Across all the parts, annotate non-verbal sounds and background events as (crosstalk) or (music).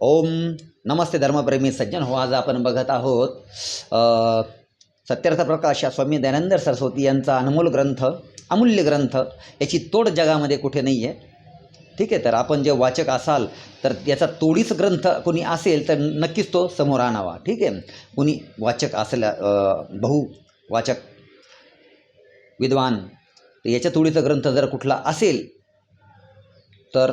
ओम नमस्ते धर्मप्रेमी सज्जन हो आज आपण बघत आहोत सत्यर्थ प्रकाश या स्वामी दयानंद सरस्वती यांचा अनमोल ग्रंथ अमूल्य ग्रंथ. याची तोड जगामध्ये कुठे नाही आहे ठीक आहे तर आपण जे वाचक असाल तर याचा तोडीच ग्रंथ कोणी असेल तर नक्कीच तो समोर आणावा. ठीक आहे कोणी वाचक असल्या बहु वाचक विद्वान याच्या तोडीचा ग्रंथ जर कुठला असेल तर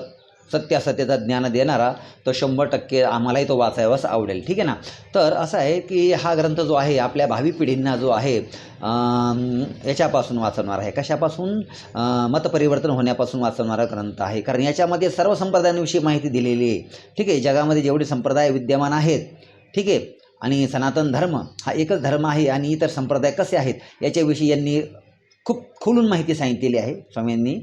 सत्यासत्याचा ज्ञान देणारा तो शंभर टक्के आम्हालाही तो वाचायवाच आवडेल. ठीक आहे ना? तर असं आहे की हा ग्रंथ जो आहे आपल्या भावी पिढींना जो आहे याच्यापासून वाचवणार आहे. कशापासून? मतपरिवर्तन होण्यापासून वाचवणारा ग्रंथ आहे. कारण याच्यामध्ये सर्व संप्रदायांविषयी माहिती दिलेली आहे. ठीक आहे? जगामध्ये जेवढे संप्रदाय विद्यमान आहेत ठीक आहे? आणि सनातन धर्म हा एकच धर्म आहे आणि इतर संप्रदाय कसे आहेत याच्याविषयी यांनी खूप खोलून माहिती सांगितलेली आहे स्वामींनी.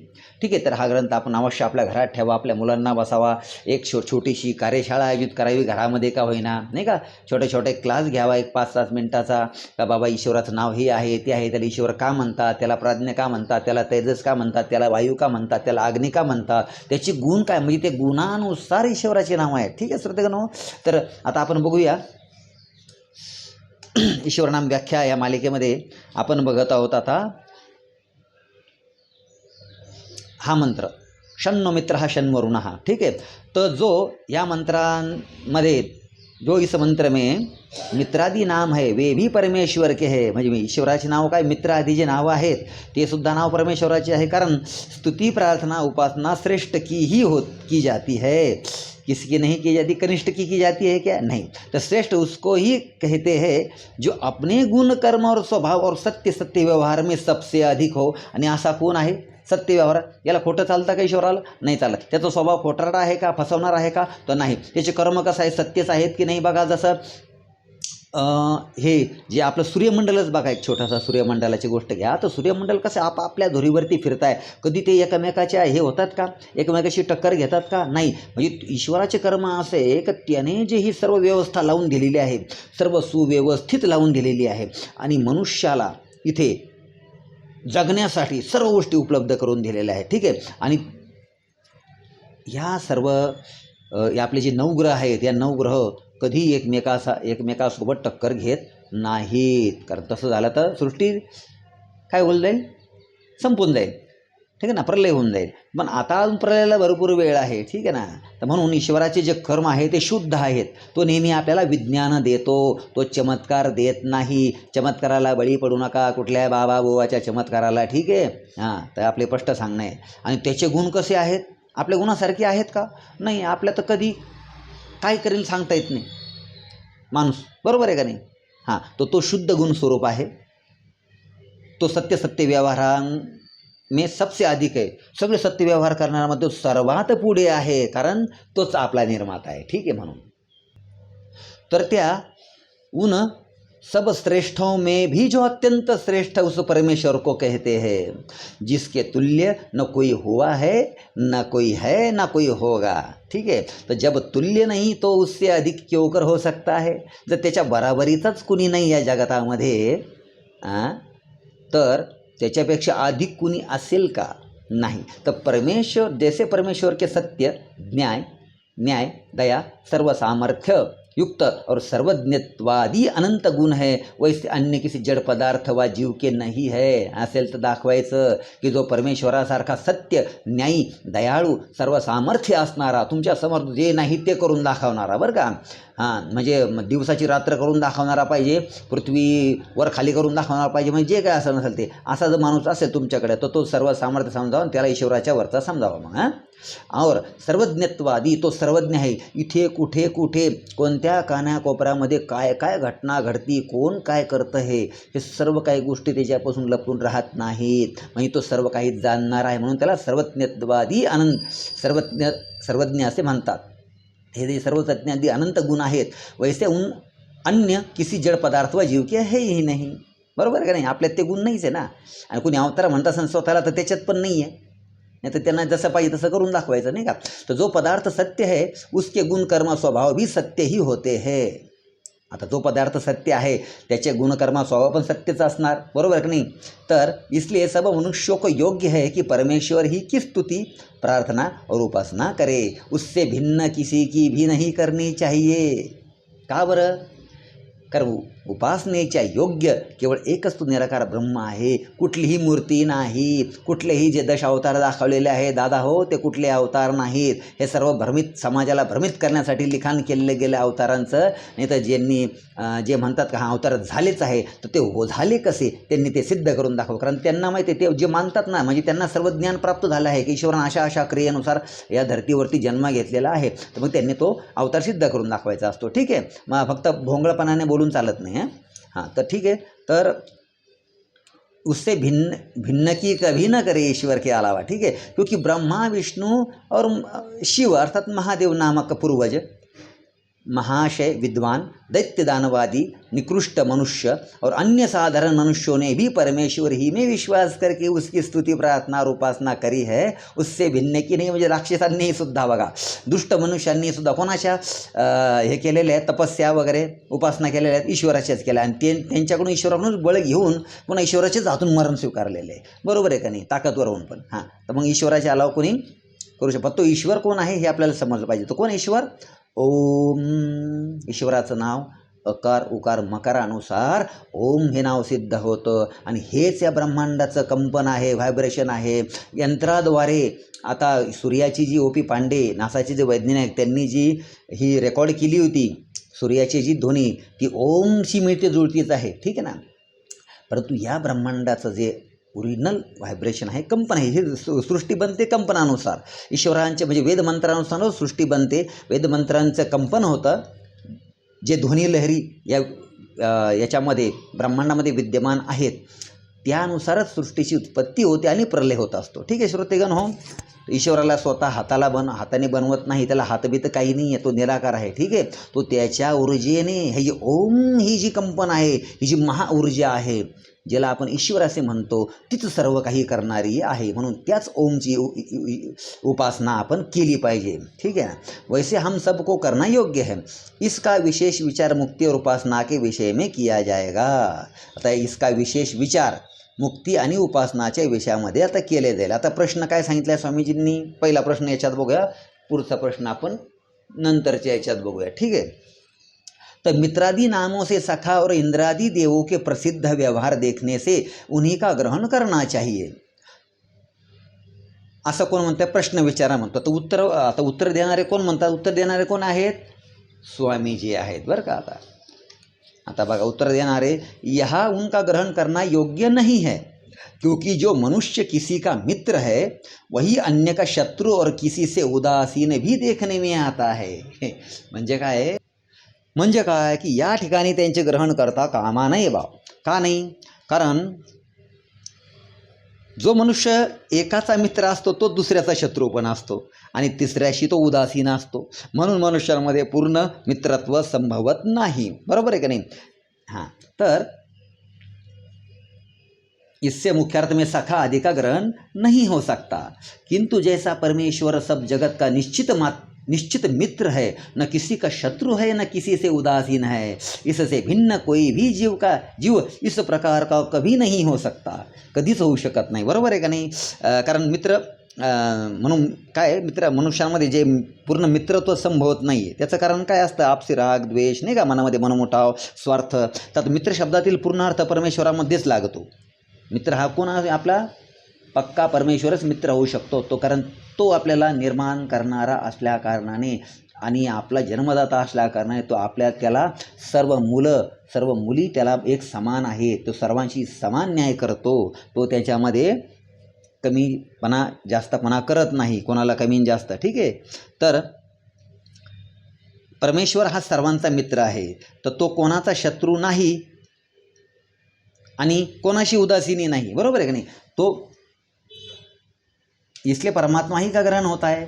ठीक आहे तर हा ग्रंथ आपण अवश्य आपल्या घरात ठेवा आपल्या मुलांना बसावा. एक छो छोटीशी कार्यशाळा आयोजित करावी घरामध्ये का होईना. नाही का? छोटे छोटे क्लास घ्यावा एक पाच सात मिनटाचा. का बाबा ईश्वराचं नाव हे आहे ते आहे त्याला ईश्वर का म्हणतात? त्याला प्राज्ञ का म्हणतात? त्याला तेजस का म्हणतात? त्याला वायू का म्हणतात? त्याला अग्नी का म्हणतात? त्याची गुण काय? म्हणजे ते गुणानुसार ईश्वराचे नाव आहे ठीक आहे श्रोतेगनो तर आता आपण बघूया. ईश्वरनाम व्याख्या या मालिकेमध्ये आपण बघत आहोत आता. हा मंत्र. षण्णो मित्र हा षण्वरुण हा ठीक है तो जो या मंत्रांमध्ये, जो इस मंत्र में मित्रादी नाम है, वे भी परमेश्वर के है. म्हणजे ईश्वराचे नाव काय? मित्र आदी जे नावं आहेत, ते सुद्धा नाव परमेश्वराचे आहे. कारण स्तुती, प्रार्थना, उपासना श्रेष्ठ की ही हो की जाती है. किसी की नहीं की जाती, कनिष्ठ की की जाती है क्या? नहीं. तो श्रेष्ठ उसको ही कहते हैं, जो अपने गुण, कर्म और स्वभाव और सत्य सत्य व्यवहार में सबसे अधिक हो. आणि असा कोण आहे. सत्य व्यवहार. याला खोटं चालतं का ईश्वराला नाही चालत. त्याचा स्वभाव खोटारडा आहे का? फसवणार आहे का? तर नाही. त्याचे कर्म कसं आहे सत्यच आहेत की नाही? बघा जसं हे जे आपलं सूर्यमंडलच बघा एक छोटासा सूर्यमंडलाची गोष्ट घ्या. तर सूर्यमंडल कसं आप आपल्या धुरीवरती फिरताय. कधी ते एकमेकाच्या हे होतात का? एकमेकाशी टक्कर घेतात का? नाही. म्हणजे ईश्वराचे कर्म असे आहे की त्याने जे ही सर्व व्यवस्था लावून दिलेली आहे? सर्व सुव्यवस्थित लावून दिलेली आहे. आणि मनुष्याला इथे जगण्यासाठी सर्व गोष्टी उपलब्ध करून दिलेल्या आहेत. ठीक आहे? आणि ह्या सर्व आपले जे नवग्रह आहेत या नवग्रह कधी एकमेकासा एकमेकासोबत टक्कर घेत नाहीत. कारण तसं झालं तर सृष्टी काय होऊन जाईल? संपून जाईल. ठीक आहे ना? प्रलय होऊन जाईल. पण आता अजून प्रलयाला भरपूर वेळ आहे. ठीक आहे ना? तर म्हणून ईश्वराचे जे कर्म आहे ते शुद्ध आहेत. तो नेहमी आपल्याला विज्ञान देतो. तो चमत्कार देत नाही. चमत्काराला बळी पडू नका. कुठल्या बाबा बोवाच्या चमत्काराला. ठीक आहे? हां तर आपले स्पष्ट सांगणं. आहे आणि त्याचे गुण कसे आहेत? आपल्या गुणासारखे आहेत का? नाही आपल्या तर कधी काय करेल सांगता येत नाही. माणूस. बरोबर आहे का नाही? हां तो तो शुद्ध गुण स्वरूप आहे. तो सत्य सत्य व्यवहारां में सबसे अधिक आहे सगळे सत्य व्यवहार करणाऱ्यामध्ये तो सर्वात पुढे आहे कारण तोच आपला निर्माता आहे. ठीक आहे म्हणून. तर त्या उन सब श्रेष्ठों में भी जो अत्यंत श्रेष्ठ उस परमेश्वर को कहते हैं जिसके तुल्य न कोई हुआ है न कोई है न कोई होगा. ठीक आहे तर जब तुल्य नाही तो उससे अधिक क्यों कर हो सकता है. जर त्याच्या बराबरीचाच नाही या जगतामध्ये आ, तर त्याच्यापेक्षा अधिक कुणी असेल का? नाही. तर परमेश्वर जैसे परमेश्वर के सत्य न्याय न्याय दया सर्व सामर्थ्य युक्त और सर्वज्ञत्वादी अनंत गुण है। वैसे अन्य किसी जड पदार्थ वा जीव के नाही है। असेल तर दाखवायचं की जो परमेश्वरासारखा सत्य न्यायी दयाळू सर्व सामर्थ्य असणारा तुमच्यासमोर जे नाही ते करून दाखवणारा बरं का? हां म्हणजे दिवसाची रात्र करून दाखवणारा पाहिजे पृथ्वीवर खाली करून दाखवणारा पाहिजे म्हणजे जे काय असं नसेल ते. असा जर माणूस असेल तुमच्याकडे तर तो सर्व सामर्थ्य समजावा आणि त्याला ईश्वराच्या वरचा समजावा मग हां? और सर्वज्ञत्वादी तो सर्वज्ञ आहे. इथे कुठे कुठे कोणत्या कानाकोपऱ्यामध्ये काय काय घटना घडती कोण काय करतं हे हे सर्व काही गोष्टी त्याच्यापासून लपून राहत नाहीत. म्हणजे तो सर्व काही जाणणार आहे म्हणून त्याला सर्वज्ञत्वादी आनंद सर्वज्ञ सर्वज्ञ असे म्हणतात. हे जे सर्व तज्ञादी अनंत गुण आहेत वैसे उन अन्य किसी जड पदार्थ व जीव के है ही नाही. बरोबर का नाही? आपल्यात ते गुण नाहीच आहे ना? आणि कुणी अवतार म्हणत असेल स्वतःला तर त्याच्यात पण नाही आहे नाही तर त्यांना जसं पाहिजे तसं करून दाखवायचं नाही का? तर जो पदार्थ सत्य है उसके गुण कर्म स्वभाव भी सत्य ही होते है. आता जो पदार्थ सत्य आहे त्याचे गुणकर्मा स्वभाव पण सत्यच असणार. बरोबर की नाही? तर इसलिए सब मनुष्यों योग्य है की परमेश्वर ही की स्तुती प्रार्थना और उपासना करे। उससे भिन्न किसी की भी नहीं करनी चाहिए। का बरं? कारण उपासनेच्या योग्य केवळ एकच तो निराकार ब्रह्म आहे. कुठलीही मूर्ती नाही. कुठलेही जे दश अवतार दाखवलेले आहे दादा हो ते कुठले अवतार नाहीत. हे सर्व भ्रमित समाजाला भ्रमित करण्यासाठी लिखाण केलेलं गेलं अवतारांचं. नाही तर ज्यांनी जे म्हणतात का हा अवतार झालेच आहे तर ते हो झाले कसे? त्यांनी ते सिद्ध करून दाखव कारण त्यांना माहिती आहे ते जे मानतात ना म्हणजे त्यांना सर्व ज्ञान प्राप्त झालं आहे की ईश्वरानं अशा अशा क्रियेनुसार या धर्तीवरती जन्म घेतलेला आहे. तर मग त्यांनी तो अवतार सिद्ध करून दाखवायचा असतो. ठीक आहे? मग फक्त भोंगळपणाने बोलून चालत नाही, है? हाँ तो ठीक है तर उससे भिन्न भिन्न की कभी ना करे ईश्वर के अलावा, ठीक है क्योंकि ब्रह्मा, विष्णु और शिव अर्थात महादेव नामक पूर्वज महाशय विद्वान दैत्य दानवादी निकृष्ट मनुष्य और अन्य साधारण मनुष्यों ने भी परमेश्वर ही में विश्वास करके उसकी स्तुति प्रार्थना और उपासना करी है। उससे भिन्न की नाही म्हणजे राक्षसांनीही सुद्धा बघा दुष्ट मनुष्यांनी सुद्धा। कोणाच्या हे केलेले आहेत तपस्या वगैरे उपासना केलेल्या आहेत ईश्वराच्याच केल्या आणि ते त्यांच्याकडून ईश्वराकडून बळ घेऊन पुन्हा ईश्वराच्याच हातून मरण स्वीकारलेले आहे बरोबर आहे का नाही? ताकदवर होऊन पण हां. तर मग ईश्वराच्या अलाव कोणी करू शकतो? तो ईश्वर कोण आहे हे आपल्याला समजलं पाहिजे. तो कोण ईश्वर? ओम ईश्वराचं नाव अकार उकार मकारानुसार ओम हे नाव सिद्ध होतं. आणि हेच या ब्रह्मांडाचं कंपन आहे व्हायब्रेशन आहे. यंत्राद्वारे आता सूर्याची जी ओ पी पांडे नासाचे जे वैज्ञानिक त्यांनी जी ही रेकॉर्ड केली होती सूर्याची जी ध्वनी ती ओमशी मिळते जुळतीच आहे. ठीक आहे ना? परंतु या ब्रह्मांडाचं जे ओरिजिनल व्हायब्रेशन आहे कंपन आहे. हे सृष्टी बनते कंपनानुसार. ईश्वरांचे म्हणजे वेदमंत्रानुसार सृष्टी बनते. वेदमंत्रांचं कंपन होतं. जे ध्वनी लहरी या याच्यामध्ये ब्रह्मांडामध्ये विद्यमान आहेत त्यानुसारच सृष्टीची उत्पत्ती होते आणि प्रलय होत असतो. ठीक आहे श्रोतेगण हो? ईश्वराला स्वतः हाताला बन हाताने बनवत नाही त्याला हातबीत काही नाही आहे तो निराकार आहे. ठीक आहे? तो त्याच्या ऊर्जेने हे जी ओम ही जी कंपन आहे ही जी महाऊर्जा आहे ज्याला आपण ईश्वर असे म्हणतो तीच सर्व काही करणारी आहे. म्हणून त्याच ओमची उपासना आपण केली पाहिजे. ठीक है ना? वैसे हम सबको करना योग्य है. इसका विशेष विचार मुक्ति और उपासना के विषय में किया जाएगा. आता इसका विशेष विचार मुक्ती आणि उपासनाच्या विषयामध्ये आता केले जाईल. आता प्रश्न काय सांगितला आहे स्वामीजींनी? पहिला प्रश्न याच्यात बघूया. पुढचा प्रश्न आपण नंतरच्या याच्यात बघूया. ठीक आहे? तो मित्रादि नामों से सखा और इंद्रादि देवों के प्रसिद्ध व्यवहार देखने से उन्हीं का ग्रहण करना चाहिए। असं कोण म्हणतं प्रश्न विचारा म्हणतो. तर उत्तर, आता उत्तर देणारे कोण म्हणतात? उत्तर देणारे कोण आहेत? स्वामीजी आहेत बरं का आता. आता बघा, उत्तर देणारे, यह उनका ग्रहण करना योग्य नहीं है, क्योंकि जो मनुष्य किसी का मित्र है, वही अन्य का शत्रु और किसी से उदासीन भी देखने में आता है. (laughs) म्हणजे काय? म्हणजे काय? की या ठिकाणी त्यांचे ग्रहण करता कामा नाही बा. का नाही? कारण जो मनुष्य एकाचा मित्र असतो तो दुसऱ्याचा शत्रू पण असतो. आणि तिसऱ्याशी तो उदासीन असतो. म्हणून मनुष्यांमध्ये पूर्ण मित्रत्व संभवत नाही. बरोबर आहे का नाही? हां. तर इससे मुख्यार्थ में सखा आदि का ग्रहण नहीं हो सकता. किंतु जैसा परमेश्वर सब जगत का निश्चित मात्र निश्चित मित्र है न किसी का शत्रु है न किसी से उदासीन है। इससे भिन्न कोई भी जीव का जीव इस प्रकार का कभी नहीं हो सकता। कधीच होऊ शकत नाही बरोबर आहे का नाही? कारण मित्र म्हणून काय मित्र मनुष्यामध्ये जे पूर्ण मित्रत्व संभवत नाही आहे त्याचं कारण काय असतं? आपसी राग द्वेष नाही का? मनामध्ये मनमोठाव स्वार्थ. तर मित्र शब्दातील पूर्ण अर्थ परमेश्वरामध्येच लागतो. मित्र हा कोण आपला पक्का परमेश्वरच मित्र होऊ शकतो. तो कारण तो आपल्याला निर्माण करणारा असल्या कारणाने आणि आपला जन्मदाता असल्या कारणाने तो आपल्या त्याला सर्व मुलं सर्व मुली त्याला एक समान आहे. तो सर्वांशी समान न्याय करतो. तो त्याच्यामध्ये कमीपणा जास्तपणा करत नाही. कोणाला कमी जास्त ठीक आहे? तर परमेश्वर हा सर्वांचा मित्र आहे. तर तो कोणाचा शत्रू नाही आणि कोणाशी उदासीनी नाही. बरोबर आहे का नाही? तो इसलिए परमात्मा ही का ग्रहण होता है।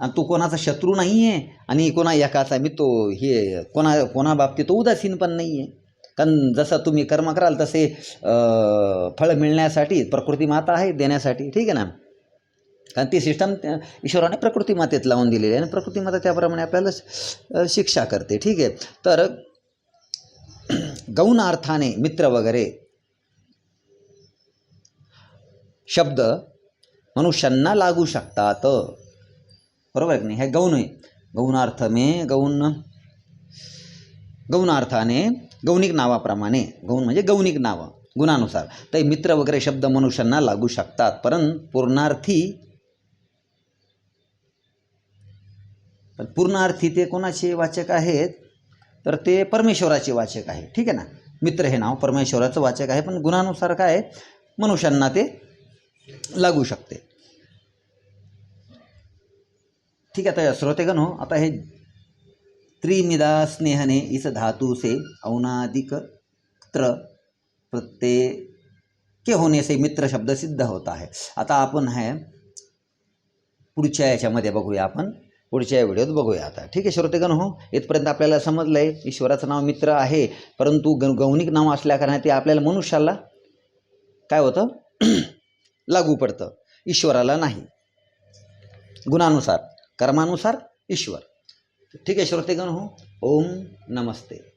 आणि तो कोणाचा शत्रू नाही आहे आणि कोणा एकाचा मी तो हे कोणा कोणा बाबतीत तो उदासीन पण नाही आहे कारण जसं तुम्ही कर्म कराल तसे फळ मिळण्यासाठी प्रकृती माता आहे देण्यासाठी ठीक आहे ना? कारण ती सिस्टम ईश्वराने प्रकृती मातेत लावून दिलेली आहे. आणि प्रकृती माता त्याप्रमाणे आपल्याला शिक्षा करते ठीक आहे? तर गौण अर्थाने मित्र वगैरे शब्द मनुष्यांना लागू शकतात. बरोबर आहे की नाही? हे गौण आहे. गौणार्थ मे गौण गौणार्थाने गौणिक नावाप्रमाणे गौण म्हणजे गौणिक नावं गुणानुसार. तर मित्र वगैरे शब्द मनुष्यांना लागू शकतात. परं पूर्णार्थी पण पूर्णार्थी ते कोणाचे वाचक आहेत? तर ते परमेश्वराचे वाचक आहे ठीक आहे ना? मित्र हे नाव परमेश्वराचं वाचक आहे पण गुणानुसार काय मनुष्यांना ते लागू शकते. ठीक आहे तर श्रोतेगण हो आता हे त्रिमिदा स्नेहने इस धातु से औनादिक त्र प्रत्यय के होने से मित्र शब्द सिद्ध होता है। आता आपण आहे पुढच्या याच्यामध्ये बघूया आपण पुढच्या व्हिडिओत बघूया आता. ठीक आहे श्रोतेगण हो इथपर्यंत आपल्याला समजलं आहे ईश्वराचं नाव मित्र आहे परंतु ग गौणिक नाव असल्याकारणाने ते आपल्याला मनुष्याला काय होतं? (clears throat) लागू पडतं ईश्वराला नाही. गुणानुसार. कर्मानुसार ईश्वर. ठीक आहे श्रोतेगण हो. ओम नमस्ते.